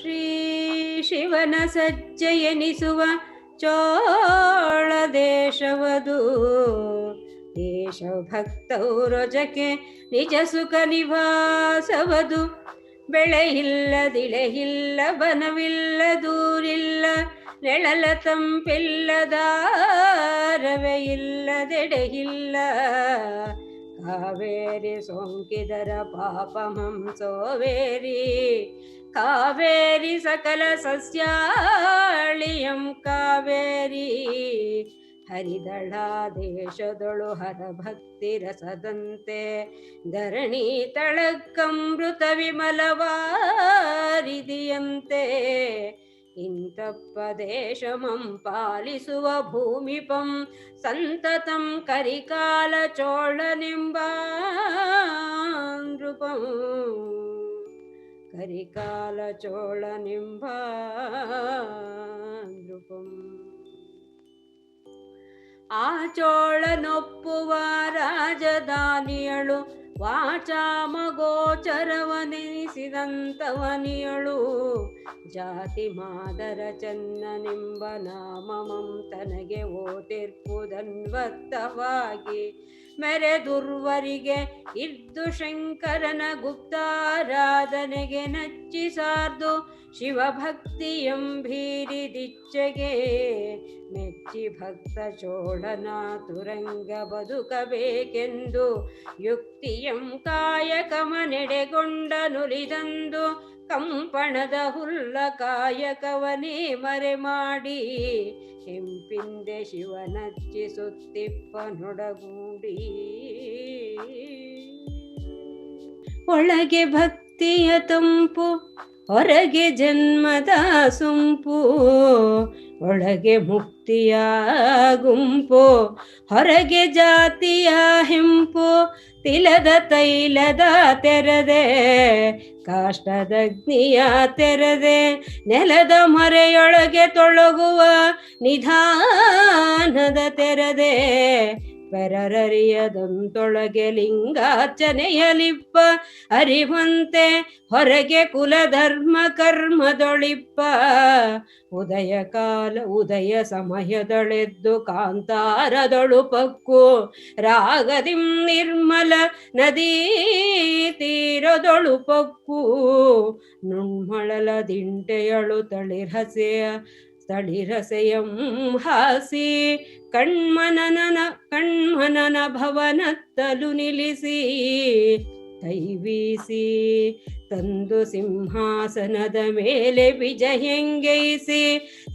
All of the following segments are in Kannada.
ಶ್ರೀ ಶಿವನ ಸಜ್ಜಯನಿಸುವ ಚೋಳ ದೇಶವದು. ದೇಶ ಭಕ್ತೌರಜಕ್ಕೆ ನಿಜ ಸುಖ ನಿವಾಸವದು. ಬೆಳೆಯಿಲ್ಲದಿಳೆಯಿಲ್ಲ ಬನವಿಲ್ಲ, ದೂರಿಲ್ಲ, ನೆಳಲ ತಂಪಿಲ್ಲದಾರವೇ ಇಲ್ಲದೆಡೆಯಿಲ್ಲ ಕಾವೇರಿ ಸೋಂಕಿದರ ಪಾಪ ಸೋವೇರಿ ಕಾವೇರಿ ಸಕಲ ಸಸ್ಯಾಳಿಯಂ ಕಾವೇರಿ. ಹರಿದಳ ದೇಶದೊಳು ಹರ ಭಕ್ತಿ ರಸದಂತೆ ಧರಣಿ ತಳಕ್ಕಮೃತ ವಿಮಲವಾರಿದಿಯಂತೆ. ಇಂತಪ್ಪ ದೇಶಮಂ ಪಾಲಿಸುವ ಭೂಮಿಪಂ ಸಂತತಂ ಕರಿಕಾಲ ಚೋಳನೆಂಬ ನೃಪಂ. ಕರಿಕಾಲ ಚೋಳ ನಿಂಬ ನೃಪಂ ಆ ಚೋಳನೊಪ್ಪುವ ರಾಜಧಾನಿಯಳು ವಾಚಾಮಗೋಚರವನೆನಿಸಿದಂತವನಿಯಳು ಜಾತಿ ಮಾದರ ಚನ್ನ ನಿಂಬ ನಾಮಮಂ ತನಗೆ ಓತಿರ್ಪುದನ್ವತ್ತವಾಗಿ ಮೆರೆದುರ್ವರಿಗೆ ಇದ್ದು ಶಂಕರನ ಗುಪ್ತಾರಾಧನೆಗೆ ನಚ್ಚಿ ಸಾರ್ದು ದಿಚ್ಚೆಗೆ ಮೆಚ್ಚಿ ಭಕ್ತ ಚೋಳನ ತುರಂಗ ಬದುಕಬೇಕೆಂದು ಯುಕ್ತಿಯಂ ಕಾಯಕಮನೆಡೆಗೊಂಡ ನುಲಿದಂದು ಕಂಪಣದ ಹುಲ್ಲ ಕಾಯಕವನೇ ಮರೆ ಮಾಡಿ. ಹಿಂಪಿಂದೆ ಶಿವನಚ್ಚಿ ಸುತ್ತಿಪ್ಪ ನೊಡಗೂಡಿ. ಒಳಗೆ ಭಕ್ತಿಯ ತಂಪು, ಹೊರಗೆ ಜನ್ಮದ ಸೊಂಪು. ಒಳಗೆ ಮುಕ್ತಿಯ ಗುಂಪು ಹೊರಗೆ ಜಾತಿಯ ಹೆಂಪು, ತಿಲದ ತೈಲದ ತೆರದೆ ಕಾಷ್ಟದಗ್ನಿಯ ತೆರದೆ, ನೆಲದ ಮರೆಯೊಳಗೆ ತೊಳಗುವ ನಿಧಾನದ ತೆರೆದೆ. ಪೆರರರಿಯದಂತೊಳಗೆ ಲಿಂಗಾರ್ಚನೆಯಲಿಪ್ಪ, ಅರಿವಂತೆ ಹೊರಗೆ ಕುಲಧರ್ಮ ಕರ್ಮದೊಳಿಪ್ಪ. ಉದಯ ಕಾಲ, ಉದಯ ಸಮಯದೊಳೆದ್ದು ಕಾಂತಾರದೊಳು ಪಕ್ಕು, ರಾಗದಿಂ ನಿರ್ಮಲ ನದೀ ತೀರದೊಳು ಪಕ್ಕು. ನುಣ್ಮಳಲ ದಿಂಟೆಯಳು ತಳಿರಸೆಯ ತಳಿರಸೆಯಂ ಹಾಸಿ ಕಣ್ಮನನ ಕಣ್ಮನನ ಭವನತ್ತಲು ನಿಲ್ಲಿಸಿ ಕೈವೀಸಿ ತಂದು ಸಿಂಹಾಸನದ ಮೇಲೆ ವಿಜಯಂಗೈಸಿ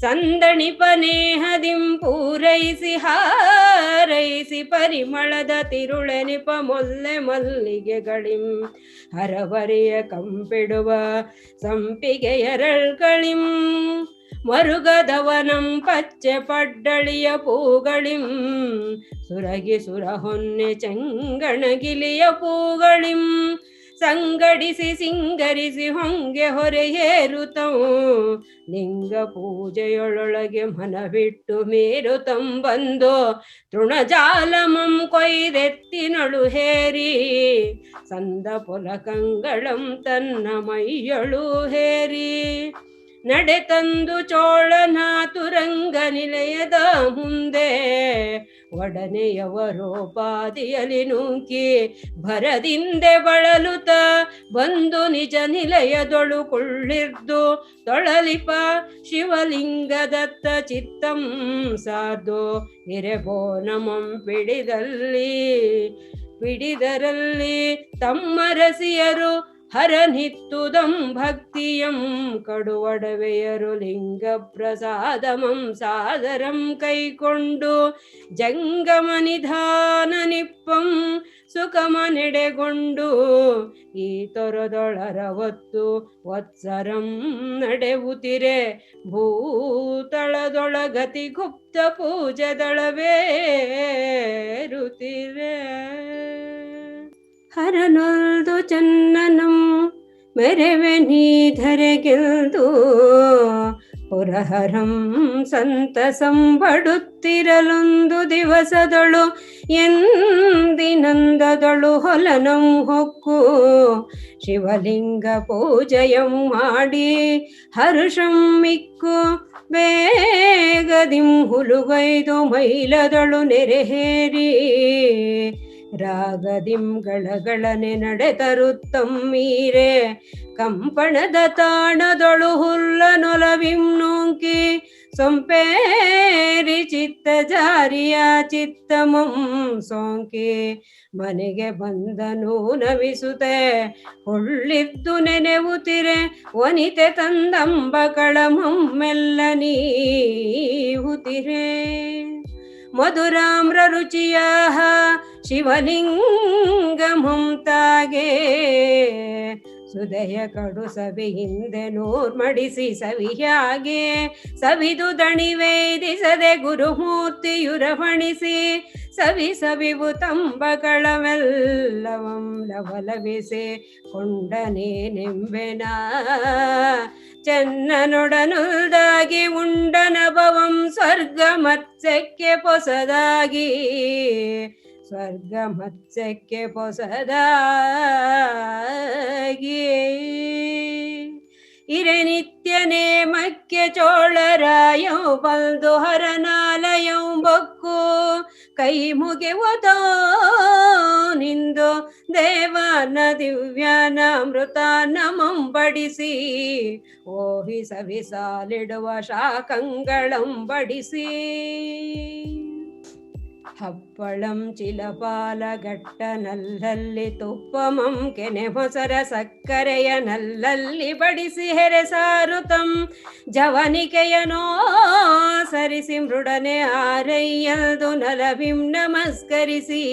ಸಂದಣಿಪನೇಹದಿಂ ಪೂರೈಸಿ ಹಾರೈಸಿ ಪರಿಮಳದ ತಿರುಳೆನಿಪ ಮೊಲ್ಲೆ ಮಲ್ಲಿಗೆಗಳಿಂ ಹರವರೆಯ ಕಂಪಿಡುವ ಸಂಪಿಗೆ ಮರುಗದವನಂ ಪಚ್ಚೆ ಪಡ್ಡಳಿಯ ಪೂಗಳಿಂ. ಸುರಗಿ ಸುರ ಹೊನ್ನೆ ಚಂಗಣಗಿಲಿಯ ಪೂಗಳಿಂ. ಸಂಗಡಿಸಿ ಸಿಂಗರಿಸಿ ಹೊಂಗೆ ಹೊರೆಯೇರುತಂ ಲಿಂಗ ಪೂಜೆಯೊಳೊಳಗೆ ಮನವಿಟ್ಟು ಮೇರುತಂ ಬಂದು ತೃಣಜಾಲಮಂ ಕೊಯ್ದೆತ್ತಿನಳು ಹೇರಿ. ಸಂದ ಪುಲಕಂಗಳಂ ತನ್ನ ಮೈಯಳು ಹೇರಿ. ನಡೆ ತಂದು ಚೋಳನ ತುರಂಗ ನಿಲಯದ ಮುಂದೆ ಒಡನೆಯವರೋಪಾದಿಯಲಿ ನೂಕಿ ಭರದಿಂದೆ ಬಳಲುತ ಬಂದು ನಿಜ ನಿಲಯದೊಳು ಕೊಳ್ಳಿರ್ದು ತೊಳಲಿಪ ಶಿವಲಿಂಗದತ್ತ ಚಿತ್ತಂ ಸಾಧು ಇರೆಬೋ ನಮಂ ಪಿಡಿದಲ್ಲಿ ಪಿಡಿದರಲ್ಲಿ ತಮ್ಮ ರಸಿಯರು ಹರನಿತ್ತುದಂ ಭಕ್ತಿಯಂ ಕಡುವಡವೆಯರು ಲಿಂಗ ಪ್ರಸಾದಮಂ ಸಾದರಂ ಕೈಕೊಂಡು ಜಂಗಮ ನಿಧಾನ ನಿಪ್ಪಂ ಸುಖಮ ನೆಡೆಗೊಂಡು ಈ ತೊರದೊಳರವತ್ತು ವತ್ಸರಂ ನಡೆವುತಿರೆ. ಭೂತಳದೊಳಗತಿ ಗುಪ್ತ ಪೂಜೆದಳವೇರುತ್ತಿರೆ ಹರನೊಲ್ದು ಚನ್ನನಂ, ಮೆರೆವೆ ನೀ ಧರೆಗೆಲ್ದು ಪುರಹರಂ ಸಂತಸಂ ಬಡುತ್ತಿರಲೊಂದು ದಿವಸದಳು, ಎಂದಿನಂದದಳು ಹೊಲನಂ ಹೊಕ್ಕು. ಶಿವಲಿಂಗ ಪೂಜಯಂ ಮಾಡಿ ಹರುಷಂ ಮಿಕ್ಕು. ಬೇಗದಿಂ ಹುಲುಗೈದು ಮೈಲದಳು ನೆರೆಹೇರಿ. ರಾಗದಿಂ ಗಳಗಳನೆ ನಡೆತರುತ್ತಮ್ಮೀರೆ ಕಂಪಣದ ತಾಣದೊಳು ಹುಲ್ಲ ನೊಲವಿಂ ನೂಂಕಿ ಸೊಂಪೇರಿ ಚಿತ್ತ ಜಾರಿಯ ಚಿತ್ತಮಂ ಸೋಂಕಿ. ಮನೆಗೆ ಬಂದನು ನವಿಸುತ್ತೆ ಹೊಳ್ಳಿದ್ದು ನೆನೆವುತಿರೆ. ಒನಿತೆ ತಂದಂಬ ಕಳಮಮ್ಮೆಲ್ಲ ನೀಹುತಿರೆ ಮಧುರಾಮ್ರ ರುಚಿಯ ಶಿವಲಿಂಗ ಮುಂತಾಗೆ ಸುದಯ ಕಡು ಸಭೆ ಹಿಂದೆ ನೂರ್ಮಡಿಸಿ ಸವಿಯಾಗೆ ಸವಿದು ದಣಿ ವೇದಿಸದೆ ಗುರುಮೂರ್ತಿಯುರವಣಿಸಿ ಸವಿ ಸವಿವು ತಂಬಗಳವೆಲ್ಲವಂ ಲವಲವಿಸಿ ಕೊಂಡನೇ ನೆಂಬೆನ ಚೆನ್ನನೊಡನುಲ್ದಾಗಿ ಉಂಡನ ಭವಂ ಸ್ವರ್ಗ ಮತ್ಸ್ಯಕ್ಕೆ ಪೊಸದಾಗಿ. ಸ್ವರ್ಗ ಮತ್ಸ್ಯಕ್ಕೆ ಪೊಸದಾಗಿ. ಇರೆ ನಿತ್ಯ ನೇಮಕ್ಕೆ ಚೋಳರಾಯಂ ಬಂದು ಹರನಾಲಯಂ ಬೊಕ್ಕು ಕೈ ಮುಗಿವತೋ ನಿಂದು ದೇವನ ದಿವ್ಯನ ಮೃತ ನಮಂಬಡಿಸಿ ಓಹಿ ಸವಿಸಾಲಿಡುವ ಶಾಖಂಗಳಂಬಡಿಸಿ. ಬಡಿಸಿ ಹಪ್ಪಳಂ ಚಿಲಪಾಲ ಗಟ್ಟ ನಲ್ಲಲ್ಲಿ ತುಪ್ಪಮಂ ಕೆನೆ ಹೊಸರ ಸಕ್ಕರೆಯ ನಲ್ಲಲ್ಲಿ ಬಡಿಸಿ ಹೆರೆ ಸಾರುತಂ ಜವನಿಕೆಯನೋ ಸರಿಸಿ ಮೃಡನೆ ಆರೈಯದು ನಲವಿಂ ನಮಸ್ಕರಿಸಿ.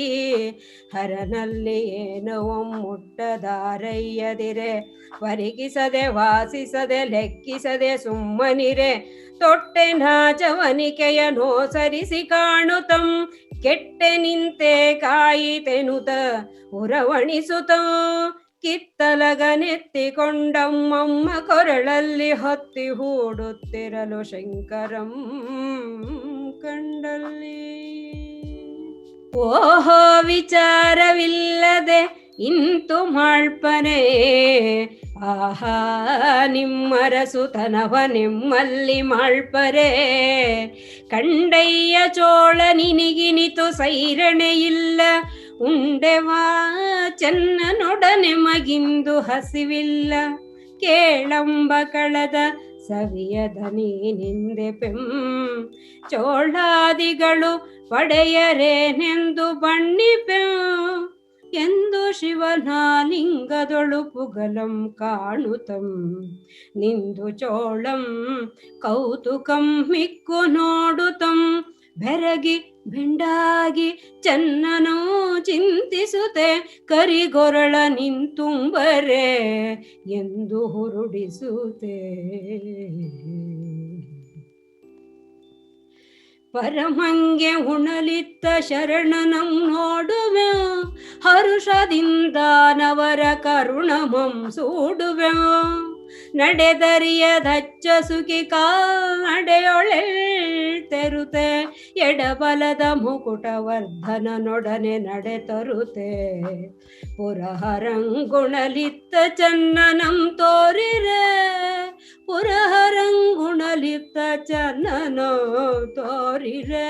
ಹರನಲ್ಲಿ ಏನೋ ಮುಟ್ಟದಾರಯ್ಯದಿರೆ ಪರಿಗಿಸದೆ ವಾಸಿಸದೆ ಲೆಕ್ಕಿಸದೆ ಸುಮ್ಮನಿರೆ, ತೊಟ್ಟೆ ನಾಚವನಿಕೆಯನೋ ಸರಿಸಿ ಕಾಣುತಂ ಕೆಟ್ಟೆ ನಿಂತೆ ಕಾಯಿತೆನುತ ಉರವಣಿಸುತ್ತ ಕಿತ್ತಲಗನೆತ್ತಿಕೊಂಡಮ್ಮಮ್ಮ ಕೊರಳಲ್ಲಿ ಹೊತ್ತಿ ಹೂಡುತ್ತಿರಲು ಶಂಕರಂ ಕಂಡಲ್ಲಿ. ಓಹೋ ವಿಚಾರವಿಲ್ಲದೆ ಇಂತು ಮಾಳ್ಪನೆ ಆಹಾ ನಿಮ್ಮರ ಸುತನವ ನಿಮ್ಮಲ್ಲಿ ಮಾಳ್ಪರೆ ಕಂಡಯ್ಯ ಚೋಳ ನಿನಿಗಿನಿತು ಸೈರಣೆ ಇಲ್ಲ. ಉಂಡೆವಾ, ಚೆನ್ನನೊಡನೆ ಮಗಿಂದು ಹಸಿವಿಲ್ಲ. ಕೇಳಂಬ ಕಳದ ಸವಿಯದ ನೀನಿಂದೆ ಪೆಂ. ಚೋಳಾದಿಗಳು ಪಡೆಯರೇನೆಂದು ಬಣ್ಣಿಪೆಂ ಎಂದು ಶಿವನಾಲಿಂಗದೊಳು ಪುಗಲಂ ಕಾಣುತಂ. ನಿಂದು ಚೋಳಂ ಕೌತುಕಂ ಮಿಕ್ಕು ನೋಡುತಂ. ಬೆರಗಿ ಬೆಂಡಾಗಿ ಚನ್ನನೋ ಚಿಂತಿಸುತ್ತೆ ಕರಿಗೊರಳ ನಿಂತುಂಬರೆ ಎಂದು ಹುರುಡಿಸುತ್ತೆ ಪರಮಂಗೆ ಉಣಲಿತ್ತ ಶರಣನಂ ನೋಡುವೆ. ಹರುಷದಿಂದ ನವರ ಕರುಣಮಂ ಸೂಡುವೆ. ನಡೆದರಿಯ ದಚ್ಚ ಸುಖಿ ಕಾಡೆಯೊಳೆಳ್ತೆರುತೆ ಎಡಬಲದ ಮುಕುಟವರ್ಧನನೊಡನೆ ನಡೆ ತರುತೆ ಪುರಹರಂಗುಣಲಿತ್ತ ಚನ್ನನಂ ತೋರಿರೆ. ಪುರಹರಂಗುಣಲಿತ್ತ ಚನ್ನನೋ ತೋರಿರೆ.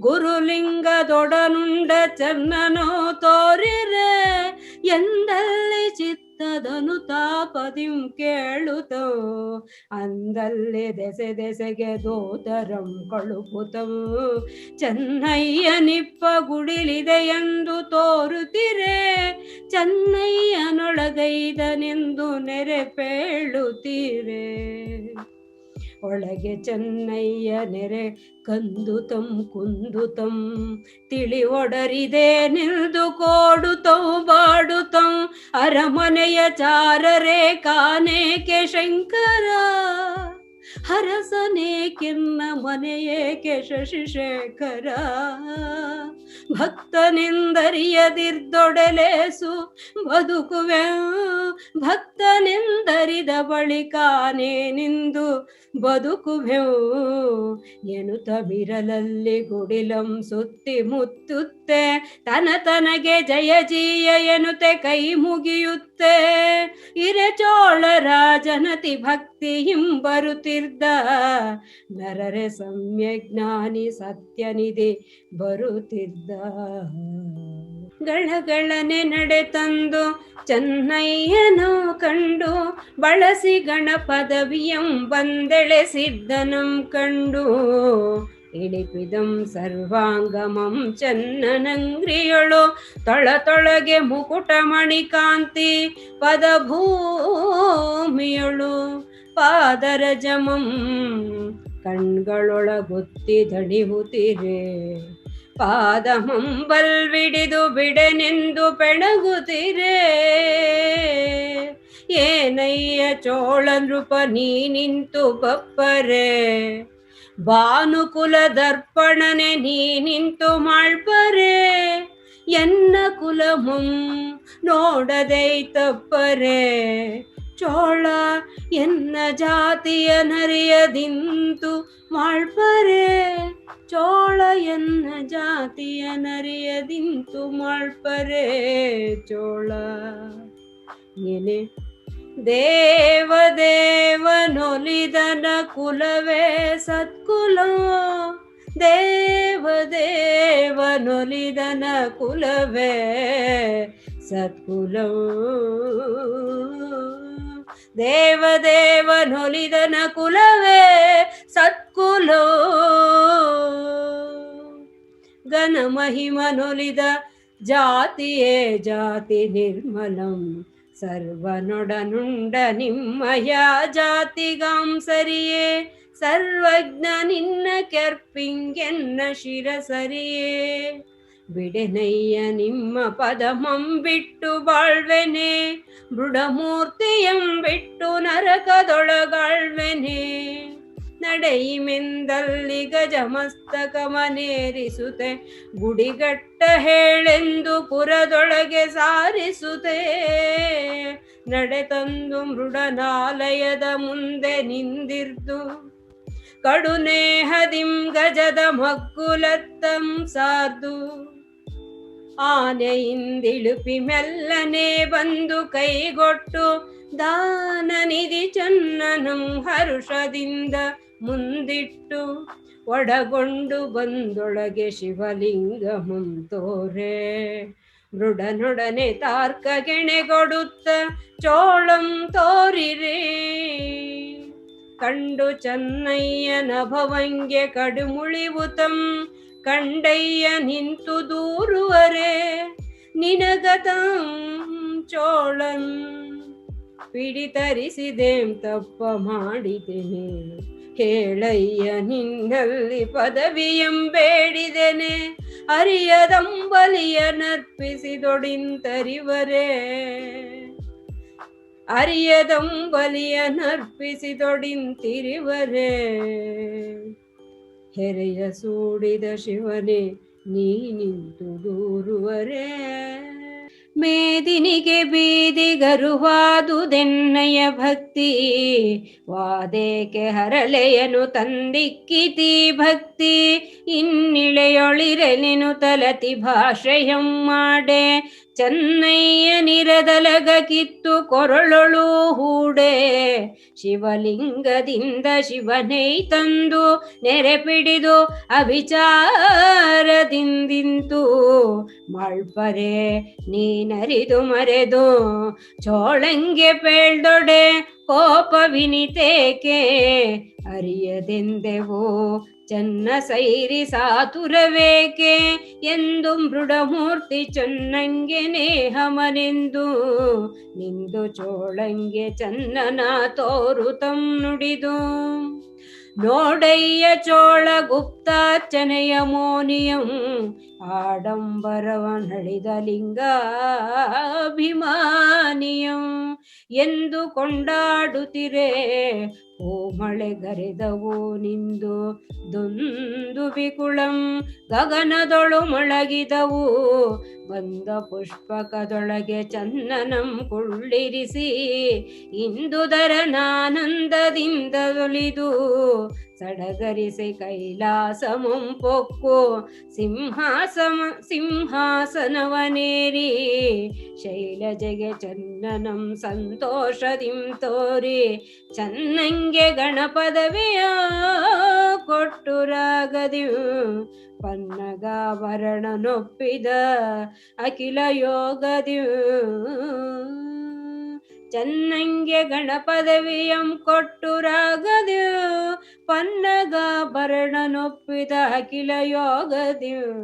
ಗುರುಲಿಂಗದೊಡನುಂಡ ಚನ್ನನೋ ತೋರಿರೆ. ಎಂದಲ್ಲಿ ಚಿತ್ತದನು ತಾಪದಿಂ ಕೇಳುತ್ತೋ ಅಂದಲ್ಲಿ ದೆಸೆ ದೆಸೆಗೆ ದೋತರಂ ಕಳುಪುತವು ಚೆನ್ನಯ್ಯ ನಿಪ್ಪ ಗುಡಿಲಿದೆ ಎಂದು ತೋರುತ್ತಿರೆ. ಚೆನ್ನಯ್ಯನೊಳಗೈದನೆಂದು ನೆರೆ ಪೇಳುತ್ತೀರೆ? ಒಳಗೆ ಚೆನ್ನಯ್ಯ ನೆರೆ ಕಂದುತಂ ಕುಂದುತಂ ತಿಳಿ ಒಡರಿದೆ ನಿಲ್ದು ಕೋಡುತಂ ಬಾಡುತಂ, ಅರಮನೆಯ ಚಾರರೆ ಕಾನೇಕೆ ಶಂಕರ? ಹರಸನೇ ಕಿನ್ನ ಮನೆಯೇಕೆ ಶಶಿಶೇಖರ? ಭಕ್ತನೆಂದರಿಯದಿರ್ದೊಡಲೇಸು ಬದುಕುವೆ? ಭಕ್ತನೆಂದರಿದ ಬಳಿಕ ನೀನಿಂದು ಬದುಕುವೆವು ಎನುತ ಬಿರಲಲ್ಲಿ ಗುಡಿಲಂ ಸುತ್ತಿ ಮುತ್ತುತ್ತೆ. ತನ ತನಗೆ ಜಯ ಜೀಯ ಎನುತೆ ಕೈ ಮುಗಿಯುತ್ತೆ. ಇರೆ ಚೋಳ ರಾಜನತಿ ಭಕ್ತಿ ಹಿಂಬರುತ್ತಿದ್ದ ನರರೆ ಸಮ್ಯಜ್ಞಾನಿ ಸತ್ಯನಿಧಿ ಬರುತ್ತಿದ್ದ ಗಳಗಳನೆ ನಡೆ ತಂದು ಚೆನ್ನಯ್ಯನು ಕಂಡು ಬಳಸಿ ಗಣಪದವಿಯಂ ಬಂದೆಳೆಸಿದ್ದನಂ ಕಂಡು ಇಳಿಪಿದಂ ಸರ್ವಾಂಗಮಂ ಚನ್ನನಂಗ್ರಿಯಳು. ತೊಳ ತೊಳಗೆ ಮುಕುಟ ಮಣಿಕಾಂತಿ ಪದಭೂಮಿಯಳು. ಪಾದರಜಮಂ ಕಣ್ಗಳೊಳಗುತ್ತಿ ದಣಿಹುತ್ತಿರೆ. ಪಾದಮಂಬಲ್ವಿಡಿದು ಬಿಡನೆಂದು ಪೆಣಗುತ್ತಿರೆ. ಏನಯ್ಯ ಚೋಳ ನೃಪ ನೀ ನಿಂತು ಬಪ್ಪರೆ. ಭಾನುಕುಲ ದರ್ಪಣನೆ ನೀ ನಿಂತು ಮಾಳ್ಪರೆ ಎನ್ನ ಕುಲಮಂ ನೋಡದೆ ತಪ್ಪರೆ ಚೋಳ ಎನ್ನ ಜಾತಿಯ ನರಿಯದಿಂತು ಮಾಳ್ಪರೆ ಚೋಳ ಎನ್ನ ಜಾತಿಯ ನರಿಯದಿಂತು ಮಾಳ್ಪರೆ ಚೋಳ ಏನೇ ದೇವ ದೇವನೊಲಿದನ ಕುಲವೇ ಸತ್ಕುಲ ದೇವ ದೇವನೊಲಿದನ ಕುಲವೇ ಸತ್ಕುಲ ದೇವ ದೇವನೊಲಿದನ ಕುಲವೇ ಸತ್ಕುಲ ಘನ ಮಹಿಮನೊಲಿದ ಜಾತಿಯೇ ಜಾತಿ ನಿರ್ಮಲಂ ಸರ್ವನೊಡನುಂಡ ನಿಮ್ಮಯ ಜಾತಿಗಾಂ ಸರಿಯೇ ಸರ್ವಜ್ಞ ನಿನ್ನ ಕೆರ್ಪಿಂಗೆನ್ನ ಶಿರಸರಿಯೇ ಬಿಡೆನಯ್ಯ ನಿಮ್ಮ ಪದಮಂ ಬಿಟ್ಟು ಬಾಳ್ವೆನೆ ಮೃಡಮೂರ್ತಿಯಂ ಬಿಟ್ಟು ನರಕದೊಳಗಾಳ್ವೆನೆ ನಡೆಯಿಮೆಂದಲ್ಲಿ ಗಜಮಸ್ತಕ ಮನೇರಿಸುತ್ತೆ ಗುಡಿಗಟ್ಟ ಹೇಳೆಂದು ಪುರದೊಳಗೆ ಸಾರಿಸುತ್ತೆ ನಡೆ ತಂದು ಮೃಡನಾಲಯದ ಮುಂದೆ ನಿಂದಿರ್ದು. ಕಡುನೇಹದಿಂ ಗಜದ ಮಗ್ಗುಲತ್ತಂ ಸಾರ್ದು. ಆನೆಯಿಂದಿಳುಪಿ ಮೆಲ್ಲನೆ ಬಂದು ಕೈಗೊಟ್ಟು ದಾನ ನಿಧಿ ಚನ್ನನಂ ಹರುಷದಿಂದ ಮುಂದಿಟ್ಟು ಒಡಗೊಂಡು ಬಂದೊಳಗೆ ಶಿವಲಿಂಗ ತೋರೆ. ಮೃಡನೊಡನೆ ತಾರ್ಕ ಗೆಣೆಗೊಡುತ್ತ ಚೋಳಂ ತೋರಿರೇ. ಕಂಡು ಚನ್ನಯ್ಯನ ಭವಂಗೆ ಕಡುಮುಳಿವುತಂ, ಕಂಡಯ್ಯ ನಿಂತು ದೂರುವರೆ. ನಿನಗತಂ ಚೋಳಂ ಪಿಡಿತರಿಸಿದೆಂ ತಪ್ಪ ಮಾಡಿದೆನೆ ಹೇಳಯ್ಯ ನಿನ್ನಲ್ಲಿ ಪದವಿಯಂ ಬೇಡಿದೆನೆ ಅರಿಯದಂಬಲಿಯ ನರ್ಪಿಸಿದೊಡಿಂತರಿವರೇ ಅರಿಯದಂಬಲಿಯ ನರ್ಪಿಸಿದೊಡಿಂತಿರಿವರೇ ಹೆರೆಯ ಸೂಡಿದ ಶಿವನೇ ನೀ ನಿಂತು ದೂರುವರೇ ಮೇದಿನಿಗೆ ಬೀದಿಗರುವಾದುದೆನ್ನಯ ಭಕ್ತಿ. ವಾದೇಕೆ ಹರಳೆಯನು ತಂದಿಕ್ಕಿತಿ ಭಕ್ತಿ. ಇನ್ನಿಳೆಯೊಳಿರಲಿನು ತಲತಿ ಭಾಷೆಯಂ ಮಾಡೆ. ಚೆನ್ನಯ್ಯ ನಿರದಲಗ ಕಿತ್ತು ಕೊರಳೊಳು ಹೂಡೆ. ಶಿವಲಿಂಗದಿಂದ ಶಿವನೈ ತಂದು ನೆರೆ ಪಿಡಿದು ಅವಿಚಾರದಿಂದಿಂತು ಮಳ್ಪರೆ ನೀನರಿದು ಮರೆದು ಚೋಳಂಗೆ ಪೇಳ್ದೊಡೆ ಕೋಪ ವಿನಿತೇಕೆ ಅರಿಯದೆಂದೆವು ಚನ್ನ ಸೈರಿ ಸಾತುರವೇಕೆ ಎಂದು ಮೃಢಮೂರ್ತಿ ಚನ್ನಂಗೆ ನೇಹಮನೆಂದು. ನಿಂದು ಚೋಳಂಗೆ ಚನ್ನನ ತೋರುತಂ ನುಡಿದು. ನೋಡಯ್ಯ ಚೋಳ ಗುಪ್ತಾರ್ಚನೆಯ ಮೋನಿಯಂ ಆಡಂಬರವ ನಳಿದ ಲಿಂಗಾಭಿಮಾನಿಯಂ. ಎಂದು ಕೊಂಡಾಡುತ್ತಿರೆ ಓ ಮಳೆ ಗರೆದವು ನಿಂದು ದುಂದು ಬಿಕುಳಂ ಗಗನದೊಳು ಮೊಳಗಿದವು. ಬಂದ ಪುಷ್ಪಕದೊಳಗೆ ಚಂದನಂ ಕುಳ್ಳಿರಿಸಿ ಇಂದುದರನಾನಂದದಿಂದ ಒಲಿದು ಸಡಗರಿಸಿ ಕೈಲಾಸ ಮುಂಪೊಕ್ಕು ಸಿಂಹಾಸಮ, ಸಿಂಹಾಸನವನೇರಿ. ಶೈಲಜೆಗೆ ಚನ್ನನಂ ಸಂತೋಷದಿಂ ತೋರಿ, ಚನ್ನಂಗೆ ಗಣಪದವಿಯ ಕೊಟ್ಟು ರಾಗದಿಂ ಪನ್ನಗಾಭರಣನೊಪ್ಪಿದ ಅಖಿಲ ಯೋಗದಿ ಚನ್ನಂಗೆ ಗಣಪದವಿಯಂ ಕೊಟ್ಟು ರಾಗದಿಂ ಪನ್ನಗಾಭರಣನೊಪ್ಪಿದ ಅಖಿಲ ಯೋಗದಿಂ